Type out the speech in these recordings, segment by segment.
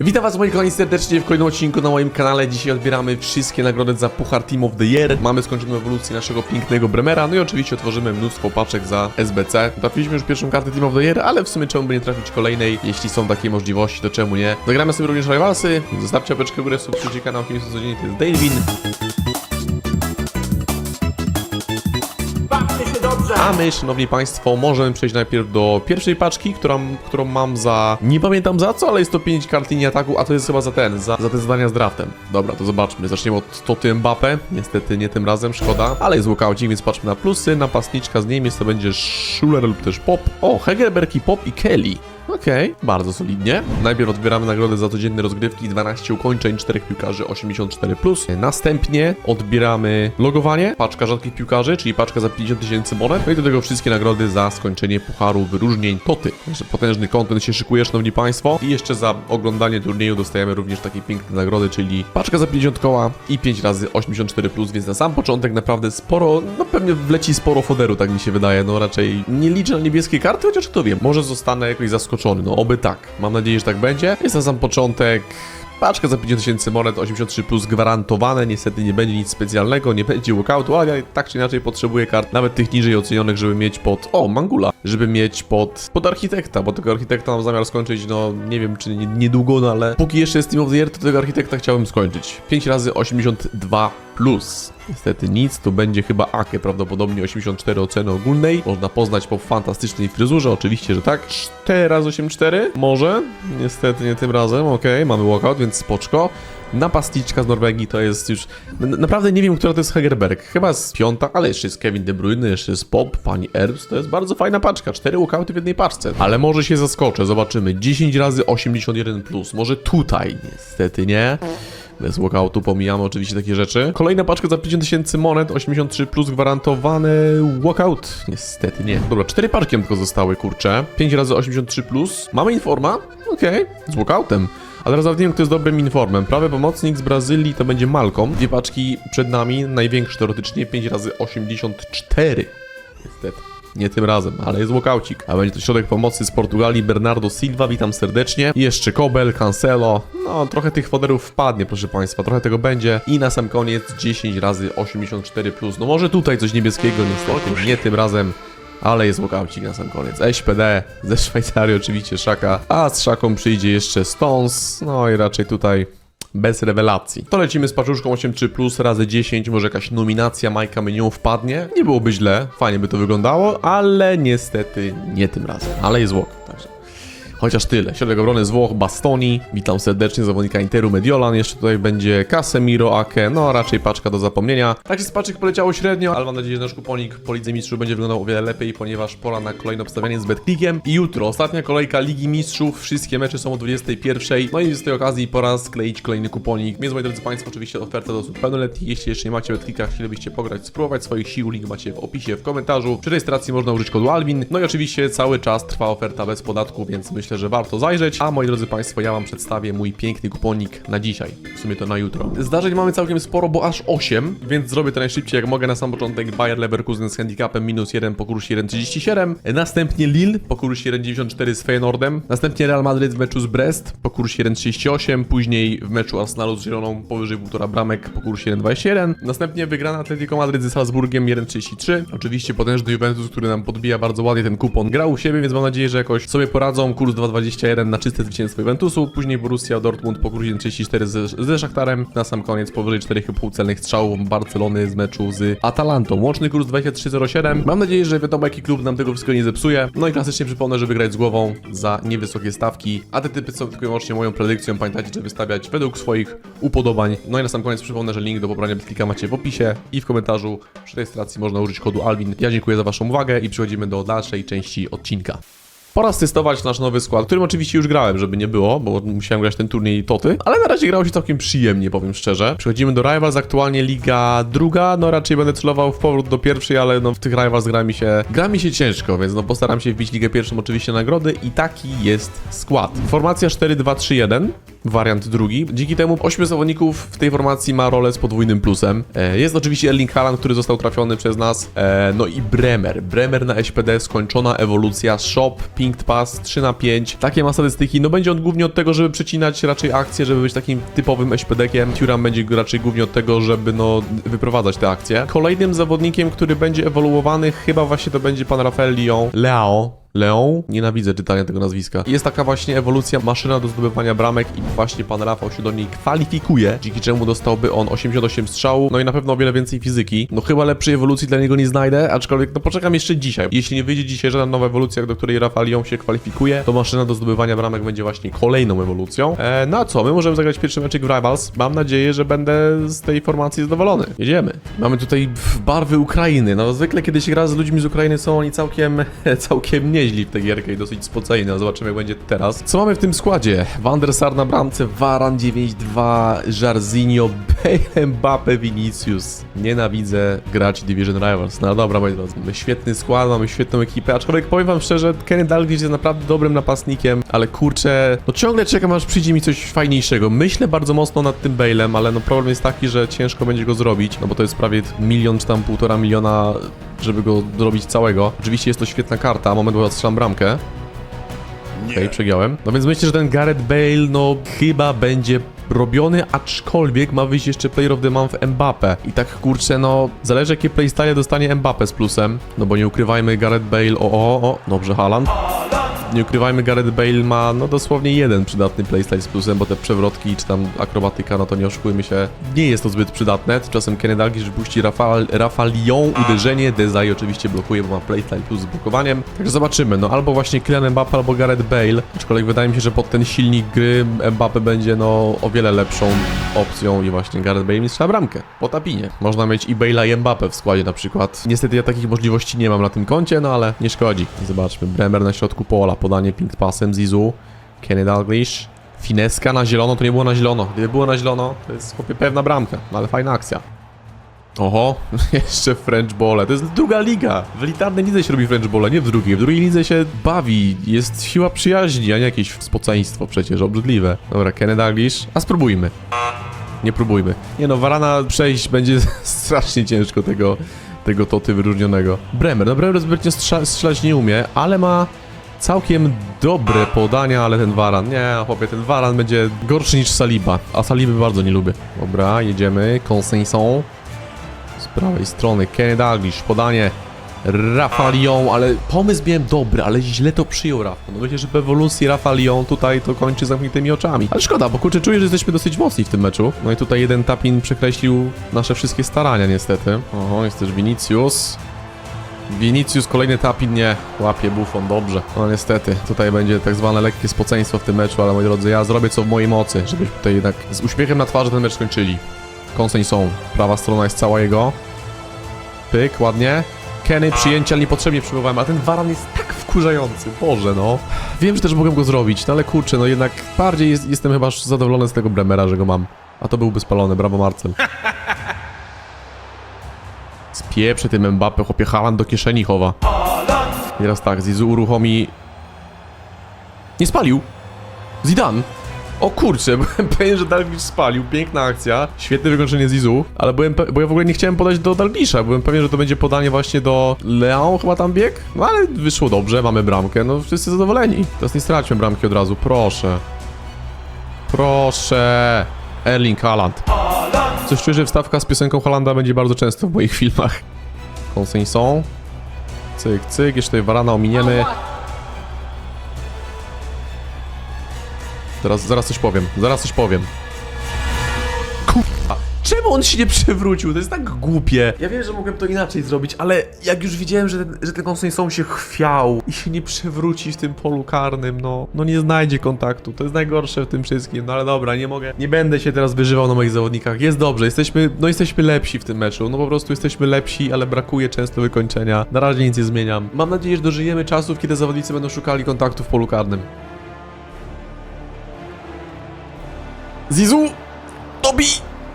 Witam was moi kochani serdecznie w kolejnym odcinku na moim kanale. Dzisiaj odbieramy wszystkie nagrody za Puchar Team of the Year. Mamy skończoną ewolucję naszego pięknego Bremera, no i oczywiście otworzymy mnóstwo paczek za SBC. Trafiliśmy już pierwszą kartę Team of the Year, ale w sumie czemu by nie trafić kolejnej? Jeśli są takie możliwości, to czemu nie? Zagramy sobie również Rivalsy, zostawcie apeczkę w górę, subskrybujcie kanał, kim jest codziennie, to jest Dalevin. A my, szanowni państwo, możemy przejść najpierw do pierwszej paczki, którą, którą mam za... Nie pamiętam za co, ale jest to 5 kart linii ataku, a to jest chyba za ten, za, za te zadania z draftem. Dobra, to zobaczmy. Zaczniemy od Toty Mbappe. Niestety nie tym razem, szkoda. Ale jest walkoucik, więc patrzmy na plusy. Napastniczka z Niemiec to będzie Schuler lub też Pop. O, Hegerberg i Pop i Kelly. Okej, bardzo solidnie. Najpierw odbieramy nagrodę za codzienne rozgrywki, 12 ukończeń, 4 piłkarzy, 84+. Plus. Następnie odbieramy logowanie, paczka rzadkich piłkarzy, czyli paczka za 50 tysięcy monet. No i do tego wszystkie nagrody za skończenie pucharu wyróżnień Toty. Także potężny kontent się szykuje, szanowni państwo. I jeszcze za oglądanie turnieju dostajemy również takie piękne nagrody, czyli paczka za 50 koła i 5 razy 84+, plus, więc na sam początek naprawdę sporo, no pewnie wleci sporo foderu, tak mi się wydaje. No raczej nie liczę na niebieskie karty, chociaż kto wie, może zostanę jakoś zaskoczony. No oby tak. Mam nadzieję, że tak będzie. Jest na sam początek Paczka za 50 tysięcy monet, 83 plus gwarantowane, niestety nie będzie nic specjalnego, nie będzie walkoutu, ale ja tak czy inaczej potrzebuję kart, nawet tych niżej ocenionych, żeby mieć pod, o, Mangula, żeby mieć pod, pod architekta, bo tego architekta mam zamiar skończyć, no, nie wiem czy nie- niedługo, no, ale póki jeszcze jest Team of the Year, to tego architekta chciałbym skończyć. 5 razy 82 plus. Niestety nic, to będzie chyba Ake, prawdopodobnie 84 oceny ogólnej. Można poznać po fantastycznej fryzurze, oczywiście, że tak. 4 razy 84 może, niestety nie tym razem, okej, mamy walkout, więc spoczko. Napastniczka z Norwegii to jest już... Naprawdę nie wiem, która to jest Hegerberg. Chyba z piąta, ale jeszcze jest Kevin De Bruyne, jeszcze jest Pop, pani Erbs. To jest bardzo fajna paczka. Cztery walkouty w jednej paczce. Ale może się zaskoczę, zobaczymy. 10 razy 81 plus. Może tutaj, niestety nie. Bez walkoutu pomijamy oczywiście takie rzeczy. Kolejna paczka za 50 tysięcy monet, 83 plus gwarantowany walkout. Niestety nie. Dobra, cztery paczki tylko zostały, kurczę. 5 razy 83 plus. Mamy informa? Okej, z walkoutem. Ale teraz nawet wiem, kto jest dobrym informem. Prawy pomocnik z Brazylii to będzie Malcolm. Dwie paczki przed nami, największe teoretycznie, 5 razy 84. Niestety. Nie tym razem, ale jest walkoucik. A będzie to środek pomocy z Portugalii, Bernardo Silva, witam serdecznie. I jeszcze Kobel, Cancelo. No, trochę tych foderów wpadnie, proszę Państwa, trochę tego będzie. I na sam koniec 10 razy 84+. Plus. No może tutaj coś niebieskiego, niestety, nie tym razem. Ale jest walkoucik na sam koniec. SPD ze Szwajcarii oczywiście Szaka. A z Szaką przyjdzie jeszcze Stones. No i raczej tutaj bez rewelacji. To lecimy z paczuszką 8.3 plus razy 10, może jakaś nominacja Majka Menu wpadnie. Nie byłoby źle, fajnie by to wyglądało, ale niestety nie tym razem. Ale jest walk, także. Chociaż tyle. Środek obrony z Włoch, Bastoni. Witam serdecznie zawodnika Interu Mediolan. Jeszcze tutaj będzie Casemiro, Ake. No, raczej paczka do zapomnienia. Także z paczek poleciało średnio, ale mam nadzieję, że nasz kuponik po Lidze Mistrzów będzie wyglądał o wiele lepiej, ponieważ pora na kolejne obstawianie z BetClickiem. I jutro, ostatnia kolejka Ligi Mistrzów. Wszystkie mecze są o 21.00. No i z tej okazji pora skleić kolejny kuponik. Więc, moi drodzy Państwo, oczywiście oferta do osób pełnoletnich. Jeśli jeszcze nie macie BetClicka, chcielibyście pograć, spróbować swoich sił, link macie w opisie, w komentarzu. Przy rejestracji można użyć kodu ALWIN. No i oczywiście cały czas trwa oferta bez podatku, więc myślę, że warto zajrzeć. A moi drodzy Państwo, ja Wam przedstawię mój piękny kuponik na dzisiaj. W sumie to na jutro. Zdarzeń mamy całkiem sporo, bo aż 8, więc zrobię to najszybciej jak mogę. Na sam początek Bayer Leverkusen z handicapem minus 1 po kursie 1,37. Następnie Lille po kursie 1,94 z Feyenoordem. Następnie Real Madrid w meczu z Brest po kursie 1,38. Później w meczu Arsenalu z Zieloną powyżej 1,5 bramek po kursie 1,21. Następnie wygrana Atletico Madryt ze Salzburgiem 1,33. Oczywiście potężny Juventus, który nam podbija bardzo ładnie ten kupon. Grał u siebie, więc mam nadzieję, że jakoś sobie poradzą. Kurs 2,21 na czyste zwycięstwo Juventusu. Później Borussia Dortmund po kursie 1,34 ze, ze Szachtarem. Na sam koniec powyżej 4,5 celnych strzałów Barcelony z meczu z Atalantą. Łączny kurs 23,07. Mam nadzieję, że wiadomo jaki klub nam tego wszystkiego nie zepsuje. No i klasycznie przypomnę, żeby grać z głową za niewysokie stawki. A te typy są tylko i wyłącznie moją predykcją. Pamiętajcie, żeby wystawiać według swoich upodobań. No i na sam koniec przypomnę, że link do pobrania klika macie w opisie i w komentarzu. Przy rejestracji można użyć kodu ALWIN. Ja dziękuję za Waszą uwagę i przechodzimy do dalszej części odcinka. Pora testować nasz nowy skład, którym oczywiście już grałem, żeby nie było, bo musiałem grać ten turniej Toty, ale na razie grało się całkiem przyjemnie, powiem szczerze. Przechodzimy do Rivals, aktualnie liga druga, no raczej będę celował w powrót do pierwszej, ale no w tych Rivals gra mi się, gra mi się ciężko, więc no postaram się wbić ligę pierwszą oczywiście nagrody i taki jest skład. Formacja 4-2-3-1, wariant drugi. Dzięki temu 8 zawodników w tej formacji ma rolę z podwójnym plusem. E, Jest oczywiście Erling Haaland, który został trafiony przez nas, e, no i Bremer. Bremer na SPD, skończona ewolucja, shop, pinged pass, 3 na 5. Takie ma statystyki, no będzie on głównie od tego, żeby przecinać raczej akcje, żeby być takim typowym SPD-kiem. Turam będzie raczej głównie od tego, żeby no wyprowadzać te akcje. Kolejnym zawodnikiem, który będzie ewoluowany, chyba właśnie to będzie pan Rafael Lyon. Leo. Leon? Nienawidzę czytania tego nazwiska. Jest taka właśnie ewolucja, maszyna do zdobywania bramek i właśnie pan Rafał się do niej kwalifikuje, dzięki czemu dostałby on 88 strzału, no i na pewno o wiele więcej fizyki. No chyba lepszej ewolucji dla niego nie znajdę, aczkolwiek no poczekam jeszcze dzisiaj. Jeśli nie wyjdzie dzisiaj żadna nowa ewolucja, do której Rafał się kwalifikuje, to maszyna do zdobywania bramek będzie właśnie kolejną ewolucją. E, no a co? My możemy zagrać pierwszy meczek w Rivals. Mam nadzieję, że będę z tej formacji zadowolony. Jedziemy. Mamy tutaj barwy Ukrainy. No zwykle kiedy się gra z ludźmi z Ukrainy są oni całkiem, całkiem nieźli w tę gierkę i dosyć spoceni. No zobaczymy jak będzie teraz. Co mamy w tym składzie? Van der Sar na bramce, Varan 9-2, Jarzinho, Bale, Mbappe, Vinicius. Nienawidzę grać Division Rivals. No dobra, moi drodzy, mamy świetny skład, mamy świetną ekipę, aczkolwiek powiem wam szczerze, Kenny Dalglish jest naprawdę dobrym napastnikiem, ale kurczę, no ciągle czekam aż przyjdzie mi coś fajniejszego. Myślę bardzo mocno nad tym Bale'em, ale no problem jest taki, że ciężko będzie go zrobić, no bo to jest prawie milion czy tam półtora miliona, żeby go zrobić całego. Oczywiście jest to świetna karta, moment, bo strzelam bramkę. Okej, przegiąłem. No więc myślę, że ten Gareth Bale, no chyba będzie robiony, aczkolwiek ma wyjść jeszcze Player of the Month Mbappe. I tak kurczę, no zależy jakie playstyle dostanie Mbappe z plusem. No bo nie ukrywajmy, Gareth Bale, o, o, o, dobrze, Haaland. Nie ukrywajmy, Gareth Bale ma no dosłownie jeden przydatny playstyle z plusem, bo te przewrotki czy tam akrobatyka, no to nie oszukujmy się, nie jest to zbyt przydatne. Tymczasem Kenny Dalglish puści Rafael, Rafa Lyon, uderzenie, Dezai oczywiście blokuje, bo ma playstyle plus z blokowaniem. Także zobaczymy, no albo właśnie Kylian Mbappe, albo Gareth Bale, aczkolwiek wydaje mi się, że pod ten silnik gry Mbappe będzie no o wiele lepszą opcją i właśnie Gareth Bale strzela bramkę po tapinie. Można mieć i Bale'a i Mbappe w składzie na przykład. Niestety ja takich możliwości nie mam na tym koncie, no ale nie szkodzi. Zobaczmy, Bremer na środku pola, podanie ping passem, Zizu, Kenny Dalglish, Fineska na zielono, to nie było na zielono. Gdyby było na zielono, to jest chłopie pewna bramka, no ale fajna akcja. Oho, jeszcze French Ball. To jest druga liga. W elitarnej lidze się robi French Ball, nie w drugiej. W drugiej lidze się bawi. Jest siła przyjaźni, a nie jakieś spoceństwo przecież, obrzydliwe. Dobra, Kenny Dalglish. A spróbujmy. Nie próbujmy. Nie no, Varana przejść będzie strasznie ciężko tego, tego toty wyróżnionego. Bremer. No Bremer zbytnio strzelać nie umie, ale ma całkiem dobre podania, ale ten Varan, nie, chłopie, ten Varan będzie gorszy niż Saliba, a Saliby bardzo nie lubię. Dobra, jedziemy, Consenson. Z prawej strony Kenny Dalglish, podanie Rafa Lyon, ale pomysł miałem dobry, ale źle to przyjął Rafa. No myślę, że w ewolucji Rafa Lyon tutaj to kończy zamkniętymi oczami. Ale szkoda, bo kurczę, czuję, że jesteśmy dosyć mocni w tym meczu. No i tutaj jeden tapin przekreślił nasze wszystkie starania niestety. Oho, jest też Vinicius. Vinicius, kolejny tapin, nie, łapie Buffon, dobrze. No niestety, tutaj będzie tak zwane lekkie spoceństwo w tym meczu, ale moi drodzy, ja zrobię co w mojej mocy, żebyśmy tutaj jednak z uśmiechem na twarzy ten mecz skończyli. Konseń są, prawa strona jest cała jego. Pyk, ładnie. Kenny, przyjęcia, ale niepotrzebnie przyjmowałem, a ten Varan jest tak wkurzający, Boże no. Wiem, że też mogłem go zrobić, no ale kurczę, no jednak bardziej jest, jestem chyba zadowolony z tego Bremera, że go mam. A to byłby spalony, brawo Marcel. Spieprzy tym Mbappe, chłopie Haaland do kieszeni chowa. I teraz tak, Zizu uruchomi... Nie spalił! Zidane! O kurczę, byłem pewien, że Dalglish spalił, piękna akcja, świetne wykończenie Zizu, ale byłem bo ja w ogóle nie chciałem podać do Dalglisha, byłem pewien, że to będzie podanie właśnie do Leon, chyba tam bieg, no ale wyszło dobrze, mamy bramkę, no wszyscy zadowoleni. Teraz nie straćmy bramki od razu, proszę. Proszę. Erling Haaland. Coś czuję, że wstawka z piosenką Holanda będzie bardzo często w moich filmach. Consenson. Cyk, cyk, jeszcze tutaj Varana ominiemy. Zaraz, zaraz coś powiem, zaraz coś powiem. Czemu on się nie przewrócił? To jest tak głupie. Ja wiem, że mogłem to inaczej zrobić, ale jak już widziałem, że ten, że ten Consenson się chwiał i się nie przewróci w tym polu karnym, no, no nie znajdzie kontaktu. To jest najgorsze w tym wszystkim, no ale dobra, nie mogę, nie będę się teraz wyżywał na moich zawodnikach. Jest dobrze, jesteśmy, no jesteśmy lepsi w tym meczu, no po prostu jesteśmy lepsi, ale brakuje często wykończenia. Na razie nic nie zmieniam. Mam nadzieję, że dożyjemy czasów, kiedy zawodnicy będą szukali kontaktu w polu karnym. Zizu! Tobi!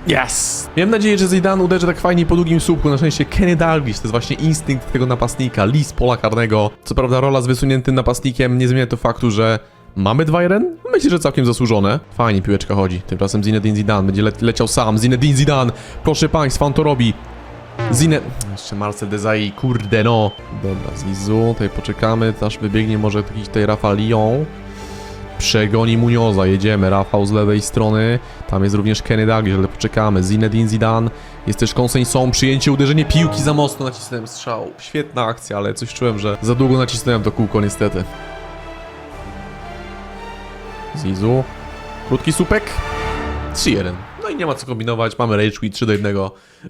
Yes! Miałem nadzieję, że Zidane uderzy tak fajnie po długim słupku. Na szczęście Kenny Dalglish to jest właśnie instynkt tego napastnika, lis pola karnego. Co prawda rola z wysuniętym napastnikiem nie zmienia to faktu, że Mamy 2-1? Myślę, że całkiem zasłużone. Fajnie piłeczka chodzi. Tymczasem Zinedine Zidane będzie le leciał sam. Zinedine Zidane, proszę państwa, on to robi. Zine... Jeszcze Marcel Desailly, kurde no. Dobra, Zizu, tutaj poczekamy, aż wybiegnie może jakiś tutaj Rafa Lyon. Przegoni Munioza, jedziemy, Rafał z lewej strony, tam jest również Kenny Dalglish, ale poczekamy, Zinedine Zidane, jest też Konseń Są, przyjęcie, uderzenie piłki za mocno, nacisnąłem strzał. Świetna akcja, ale coś czułem, że za długo nacisnąłem to kółko niestety. Zizu, krótki słupek, 3-1. I nie ma co kombinować, mamy Rage Quit 3 do 1.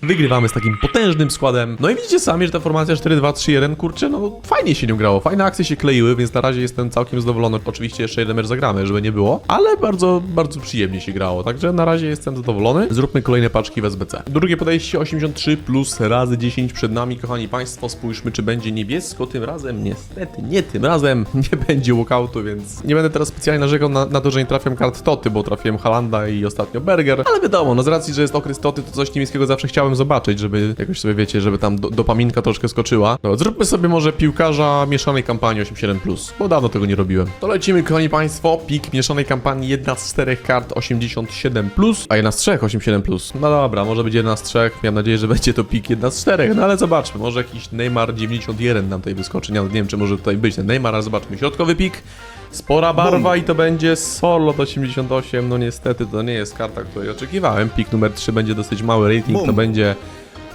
Wygrywamy z takim potężnym składem. No i widzicie sami, że ta formacja 4-2-3-1, kurczę, no fajnie się nie grało, fajne akcje się kleiły, więc na razie jestem całkiem zadowolony. Oczywiście jeszcze jeden mecz zagramy, żeby nie było, ale bardzo, bardzo przyjemnie się grało, także na razie jestem zadowolony. Zróbmy kolejne paczki w SBC. Drugie podejście 83 plus razy 10 przed nami, kochani państwo, spójrzmy czy będzie niebiesko tym razem. Niestety, nie tym razem, nie będzie walkoutu, więc nie będę teraz specjalnie narzekał na, na to, że nie trafiam kart Toty, bo trafiłem Halanda i ostatnio Berger, ale wiadomo, no z racji, że jest okres Toty, to coś niemieckiego zawsze chciałem zobaczyć, żeby jakoś sobie wiecie, żeby tam do, dopaminka troszkę skoczyła. No, zróbmy sobie może piłkarza mieszanej kampanii 8-7+, bo dawno tego nie robiłem. To lecimy, kochani państwo, pik mieszanej kampanii, jedna z czterech kart 87+, a jedna z trzech 87+. No dobra, może być jedna z trzech, miałem nadzieję, że będzie to pik jedna z czterech, no ale zobaczmy, może jakiś Neymar 91 nam tutaj wyskoczy, nie, nie wiem, czy może tutaj być ten Neymar, ale zobaczmy, środkowy pik, Spora barwa i to będzie Solot 88. No niestety to nie jest karta, której oczekiwałem. Pik numer 3 będzie dosyć mały rating, to będzie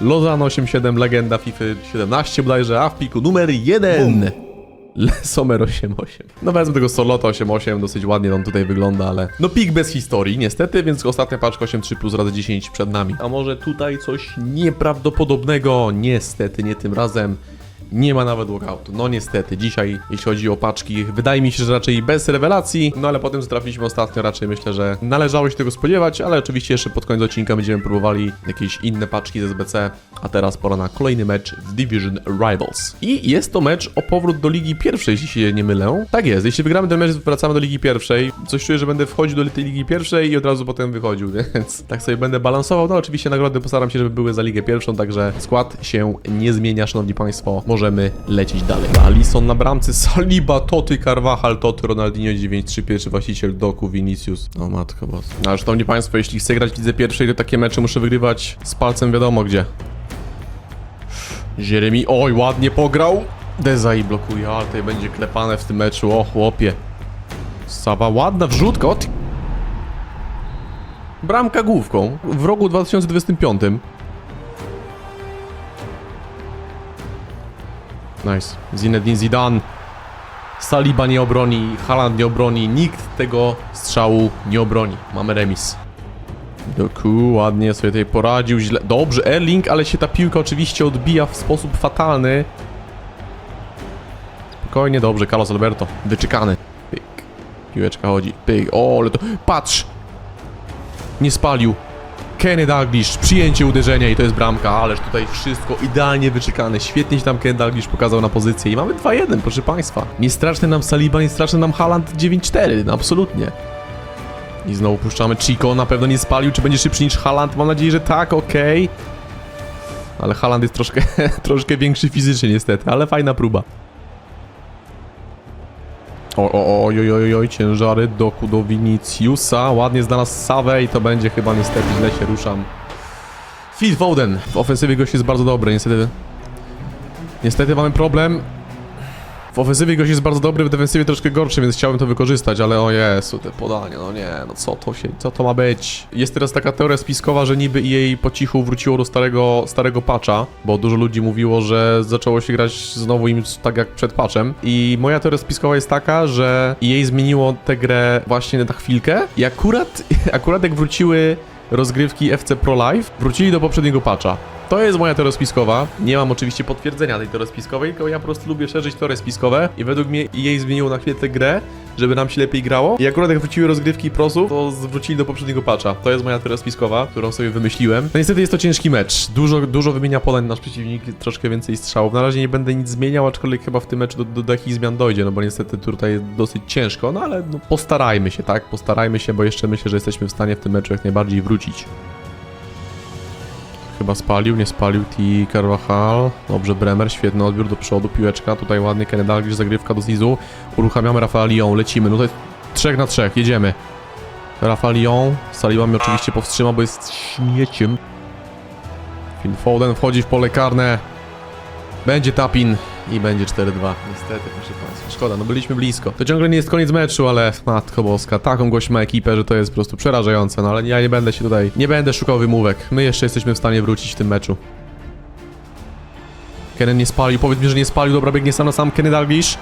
Lozano 87, legenda FIFA 17 bodajże, a w piku numer 1 Lesomer 88. No wezmę tego Solota 88, dosyć ładnie on tutaj wygląda, ale... No pik bez historii, niestety, więc ostatnia paczka 83 plus razy 10 przed nami. A może tutaj coś nieprawdopodobnego? Niestety, nie tym razem. Nie ma nawet walkoutu. No niestety, dzisiaj, jeśli chodzi o paczki, wydaje mi się, że raczej bez rewelacji, no ale potem, co trafiliśmy ostatnio, raczej myślę, że należało się tego spodziewać, ale oczywiście jeszcze pod koniec odcinka będziemy próbowali jakieś inne paczki z SBC, a teraz pora na kolejny mecz w Division Rivals. I jest to mecz o powrót do Ligi Pierwszej, jeśli się nie mylę. Tak jest, jeśli wygramy ten mecz, wracamy do Ligi Pierwszej. Coś czuję, że będę wchodził do tej Ligi Pierwszej i od razu potem wychodził, więc tak sobie będę balansował. No oczywiście nagrody postaram się, żeby były za Ligę Pierwszą, także skład się nie zmienia, szanowni państwo. Możemy lecieć dalej. Alisson na bramce, Saliba, Toty, Carvajal, Toty, Ronaldinho 9-3, pierwszy właściciel Doku, Vinicius. O matko boss. No, szanowni państwo, jeśli chcę grać w Lidze Pierwszej, to takie mecze muszę wygrywać z palcem wiadomo gdzie. Jeremy, oj, ładnie pograł. Dezai blokuje, ale tutaj będzie klepane w tym meczu, o chłopie. Sawa, ładna wrzutka, o ty... Bramka główką w roku 2025. Nice. Zinedine Zidane. Saliba nie obroni, Haaland nie obroni, nikt tego strzału nie obroni. Mamy remis. Doku ładnie sobie tutaj poradził, źle. Dobrze, Erling, ale się ta piłka oczywiście odbija w sposób fatalny. Spokojnie, dobrze, Carlos Alberto. Wyczekany. Pyk. Piłeczka chodzi. Pyk. O, ale to... Patrz! Nie spalił. Kenny Dalglish, przyjęcie uderzenia i to jest bramka, ależ tutaj wszystko idealnie wyczekane. Świetnie się tam Kenny Dalglish pokazał na pozycję i mamy 2-1, proszę państwa. Nie straszny nam Saliba, nie straszny nam Haaland 9-4, no absolutnie. I znowu puszczamy Chico, na pewno nie spalił, czy będzie szybszy niż Haaland? Mam nadzieję, że tak, okej. Ale Haaland jest troszkę, troszkę większy fizycznie niestety, ale fajna próba. Oj, oj, oj, oj, ciężary doku do Viniciusa. Ładnie znalazł Sawę i to będzie chyba niestety źle się ruszam. Phil Foden. W ofensywie gość jest bardzo dobry, niestety. Niestety mamy problem. W ofensywie gość jest bardzo dobry, w defensywie troszkę gorszy, więc chciałbym to wykorzystać, ale o Jezu, te podanie, no nie, no co to się, co to ma być? Jest teraz taka teoria spiskowa, że niby jej po cichu wróciło do starego, starego patcha, bo dużo ludzi mówiło, że zaczęło się grać znowu im tak jak przed patchem i moja teoria spiskowa jest taka, że jej zmieniło tę grę właśnie na chwilkę i akurat, akurat jak wróciły rozgrywki FC Pro Live, wrócili do poprzedniego patcha. To jest moja teoria spiskowa. Nie mam oczywiście potwierdzenia tej teorii spiskowej, tylko ja po prostu lubię szerzyć teorie spiskowe i według mnie jej zmieniło na chwilę tę grę, żeby nam się lepiej grało. I akurat jak wróciły rozgrywki prosów, to zwrócili do poprzedniego patcha. To jest moja teoria spiskowa, którą sobie wymyśliłem. No niestety jest to ciężki mecz. Dużo, dużo wymienia podań nasz przeciwnik, troszkę więcej strzałów. Na razie nie będę nic zmieniał, aczkolwiek chyba w tym meczu do, do, do jakichś zmian dojdzie, no bo niestety tutaj jest dosyć ciężko, no ale no, postarajmy się, tak? Postarajmy się, bo jeszcze myślę, że jesteśmy w stanie w tym meczu jak najbardziej wrócić. Chyba spalił, nie spalił T. Carvajal. Dobrze, Bremer, świetny odbiór do przodu, piłeczka. Tutaj ładnie Kenny Dalglish, zagrywka do Zizu. Uruchamiamy Rafael Lyon, lecimy. No to jest trzech na trzech, jedziemy. Rafa Lyon, Saliba mnie oczywiście powstrzyma, bo jest śmieciem. Phil Foden wchodzi w pole karne. Będzie tapin i będzie 4-2. Niestety, proszę Państwa. Szkoda, no byliśmy blisko. To ciągle nie jest koniec meczu, ale matko boska, taką gość ma ekipę, że to jest po prostu przerażające. No ale ja nie będę się tutaj, nie będę szukał wymówek. My jeszcze jesteśmy w stanie wrócić w tym meczu. Kenen nie spalił, powiedz mi, że nie spalił. Dobra, biegnie sam na sam Kenny Dalglish.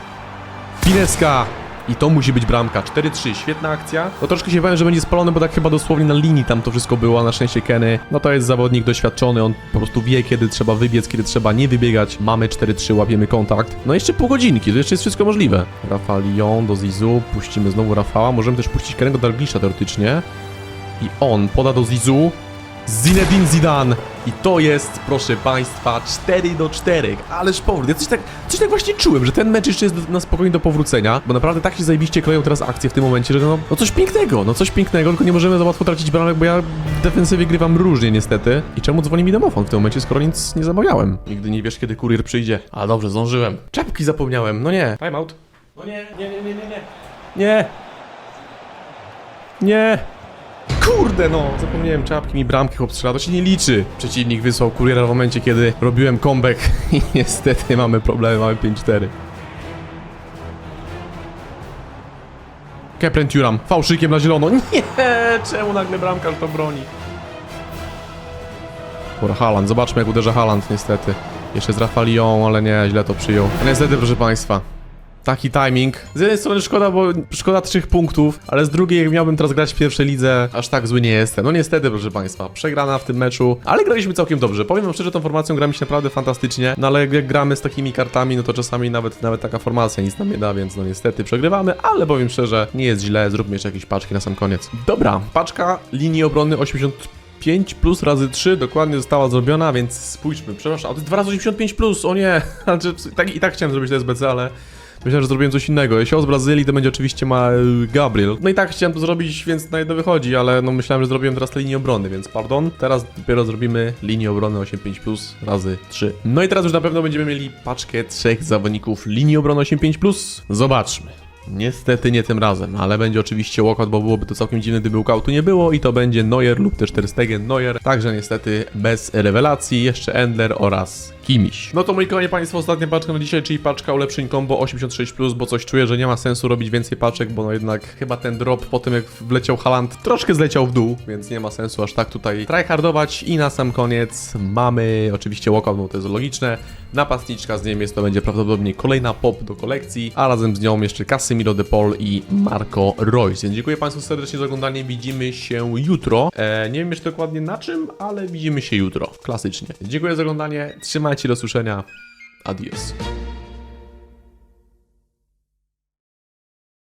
Fineska! I to musi być bramka. 4-3, świetna akcja. No troszkę się bałem, że będzie spalony, bo tak chyba dosłownie na linii tam to wszystko było, na szczęście Kenny, no to jest zawodnik doświadczony, on po prostu wie, kiedy trzeba wybiec, kiedy trzeba nie wybiegać. Mamy 4-3, łapiemy kontakt. No jeszcze pół godzinki, to jeszcze jest wszystko możliwe. Rafa Lyon do Zizu, puścimy znowu Rafała, możemy też puścić Kennego Dalglisha teoretycznie. I on poda do Zizu. Zinedine Zidane. I to jest, proszę Państwa, 4 do 4. Ależ powrót. Ja coś tak, coś tak właśnie czułem, że ten mecz jeszcze jest na spokojnie do powrócenia, bo naprawdę tak się zajebiście kleją teraz akcje w tym momencie, że no, no coś pięknego, no coś pięknego, tylko nie możemy za łatwo tracić bramek, bo ja w defensywie grywam różnie niestety. I czemu dzwoni mi domofon w tym momencie, skoro nic nie zamawiałem? Nigdy nie wiesz, kiedy kurier przyjdzie. A dobrze, zdążyłem. Czapki zapomniałem, no nie. Time out. No nie, nie, nie, nie, nie, nie. Nie. Nie. Kurde no, zapomniałem czapki, mi bramki chłop to się nie liczy. Przeciwnik wysłał kuriera w momencie, kiedy robiłem comeback i niestety mamy problemy, mamy 5-4. Kepren Turam, fałszykiem na zielono. Nie, czemu nagle bramkarz to broni? Dobra, Haaland, zobaczmy jak uderza Haaland niestety. Jeszcze z Rafalią, ale nie, źle to przyjął. Niestety, proszę państwa, Taki timing. Z jednej strony szkoda, bo szkoda trzech punktów, ale z drugiej, jak miałbym teraz grać w pierwszej lidze, aż tak zły nie jestem. No niestety, proszę Państwa, przegrana w tym meczu, ale graliśmy całkiem dobrze. Powiem wam szczerze, tą formacją gra mi się naprawdę fantastycznie, no ale jak gramy z takimi kartami, no to czasami nawet, nawet taka formacja nic nam nie da, więc no niestety przegrywamy, ale powiem szczerze, nie jest źle, zróbmy jeszcze jakieś paczki na sam koniec. Dobra, paczka linii obrony 80 5 plus razy 3 dokładnie została zrobiona, więc spójrzmy, przepraszam, a to jest 2 razy 85 plus, o nie, znaczy, tak, i tak chciałem zrobić to SBC, ale myślałem, że zrobiłem coś innego. Jeśli z Brazylii, to będzie oczywiście ma y, Gabriel. No i tak chciałem to zrobić, więc na jedno wychodzi, ale no myślałem, że zrobiłem teraz linię obrony, więc pardon. Teraz dopiero zrobimy linię obrony 85 plus razy 3. No i teraz już na pewno będziemy mieli paczkę trzech zawodników linii obrony 85 plus. Zobaczmy. Niestety nie tym razem, ale będzie oczywiście walkout, bo byłoby to całkiem dziwne, gdyby walkoutu nie było i to będzie Neuer lub też Ter Stegen Neuer. Także niestety bez rewelacji, jeszcze Endler oraz Kimiś. No to moi kochani państwo, ostatnia paczka na dzisiaj, czyli paczka ulepszeń combo 86+, bo coś czuję, że nie ma sensu robić więcej paczek, bo no jednak chyba ten drop po tym jak wleciał Haland troszkę zleciał w dół, więc nie ma sensu aż tak tutaj tryhardować i na sam koniec mamy oczywiście walkout, bo to jest logiczne, napastniczka z Niemiec to będzie prawdopodobnie kolejna pop do kolekcji, a razem z nią jeszcze Casemiro de Paul i Marco Reus. Więc dziękuję Państwu serdecznie za oglądanie, widzimy się jutro. E, nie wiem jeszcze dokładnie na czym, ale widzimy się jutro, klasycznie. Dziękuję za oglądanie, trzymajcie do słyszenia, adios.